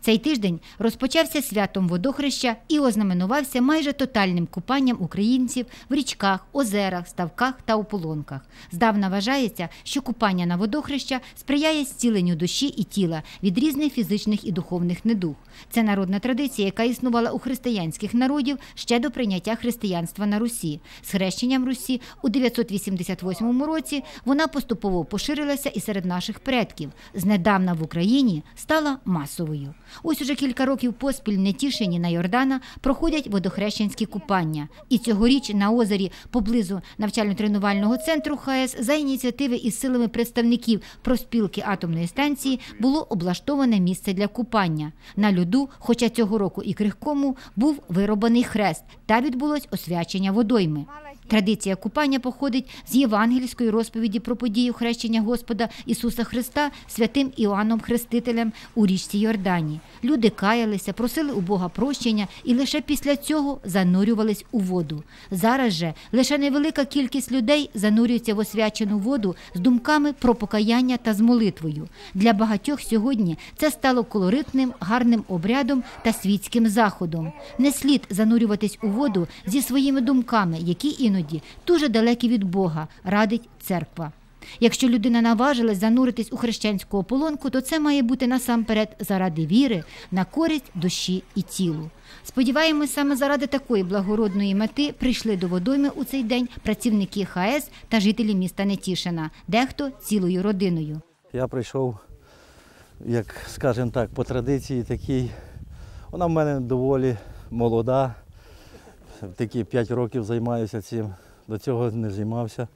Цей тиждень розпочався святом водохреща і ознаменувався майже тотальним купанням українців в річках, озерах, ставках та ополонках. Здавна вважається, що купання на водохреща сприяє зціленню душі і тіла від різних фізичних і духовних недуг. Це народна традиція, яка існувала у християнських народів ще до прийняття християнства на Русі. З хрещенням Русі у 988 році вона поступово поширилася і серед наших предків. Знедавна в Україні стала масовою. Ось уже кілька років поспіль Нетішині на Йордана проходять водохрещенські купання. І цьогоріч на озері поблизу навчально-тренувального центру ХАЕС за ініціативи із силами представників профспілки атомної станції було облаштоване місце для купання. На льоду, хоча цього року і крихкому, був виробаний хрест та відбулось освячення водойми. Традиція купання походить з євангельської розповіді про подію хрещення Господа Ісуса Христа святим Іоанном Хрестителем у річці Йордані. Люди каялися, просили у Бога прощення і лише після цього занурювались у воду. Зараз же лише невелика кількість людей занурюється в освячену воду з думками про покаяння та з молитвою. Для багатьох сьогодні це стало колоритним, гарним обрядом та світським заходом. Не слід занурюватись у воду зі своїми думками, які іноді дуже далекі від Бога, радить церква. Якщо людина наважилась зануритись у хрещенську ополонку, то це має бути насамперед заради віри, на користь душі і тілу. Сподіваємось, саме заради такої благородної мети прийшли до водойми у цей день працівники ХАЕС та жителі міста Нетішина, дехто цілою родиною. Я прийшов, як скажімо так, по традиції такій. Вона в мене доволі молода. Такі 5 років займаюся цим. До цього не займався.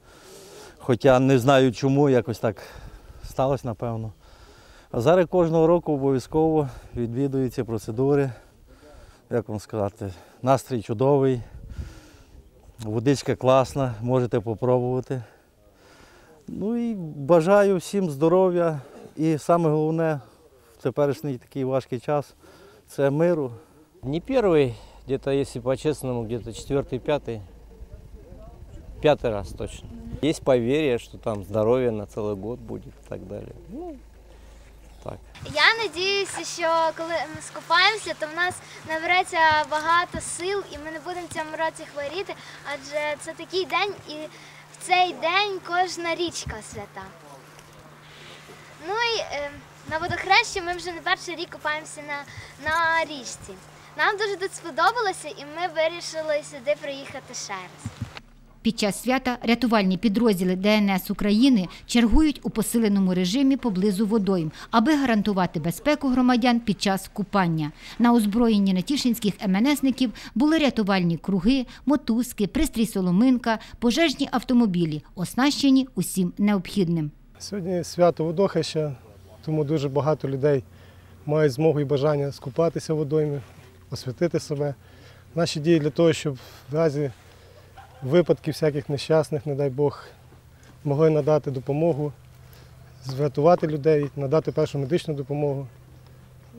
Хоча не знаю чому, якось так сталося, напевно. А зараз кожного року обов'язково відвідую ці процедури. Як вам сказати, настрій чудовий, водичка класна, можете попробувати. Ну і бажаю всім здоров'я і саме головне в теперішній такий важкий час це миру. Не первый, где-то, если по-честному, где-то четвертый, пятый. Пятый раз точно. Есть поверье, что там здоровье на целый год будет и так далее. Ну, так. Я надіюся, що коли ми скупаємося, то в нас набереться багато сил і ми не будемо в цьому році хворіти, адже це такий день, і в цей день кожна річка свята. Ну і е, на водохрещі ми вже не перший рік купаємося на, на річці. Нам дуже тут сподобалося, і ми вирішили сюди приїхати ще раз. Під час свята рятувальні підрозділи ДНС України чергують у посиленому режимі поблизу водойм, аби гарантувати безпеку громадян під час купання. На озброєнні нетішинських МНСників були рятувальні круги, мотузки, пристрій соломинка, пожежні автомобілі, оснащені усім необхідним. Сьогодні свято водохреща, тому дуже багато людей мають змогу і бажання скупатися в водоймі, освятити себе. Наші дії для того, щоб в разі випадків всяких нещасних, не дай Бог, могли надати допомогу, врятувати людей, надати першу медичну допомогу,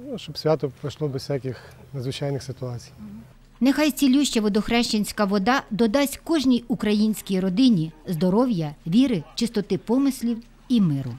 ну, щоб свято пройшло без всяких надзвичайних ситуацій. Нехай цілюща водохрещенська вода додасть кожній українській родині здоров'я, віри, чистоти помислів і миру.